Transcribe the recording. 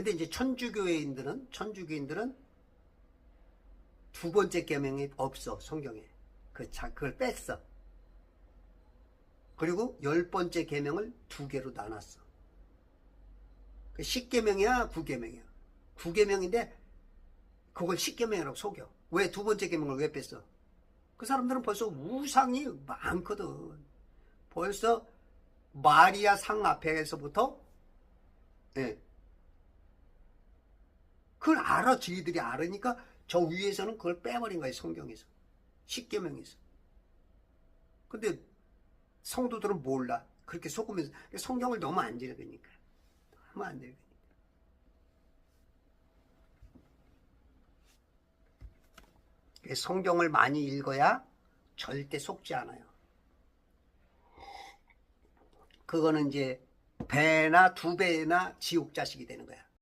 근데 이제 천주교인들은 천주교인들은 두 번째 계명이 없어 성경에. 그 자, 그걸 뺐어. 그리고 열 번째 계명을 두 개로 나눴어. 그 십계명이야, 구계명이야. 구계명인데 그걸 십계명이라고 속여. 왜 두 번째 계명을 왜 뺐어? 그 사람들은 벌써 우상이 많거든. 벌써 마리아 상 앞에서부터 예. 그걸 알아, 저희들이 알으니까 저 위에서는 그걸 빼버린 거예요, 성경에서. 십계명에서. 근데 성도들은 몰라. 그렇게 속으면서 성경을 너무 안 읽으니까. 너무 안 읽으니까. 성경을 많이 읽어야 절대 속지 않아요. 그거는 이제 배나 두 배나 지옥 자식이 되는 거야.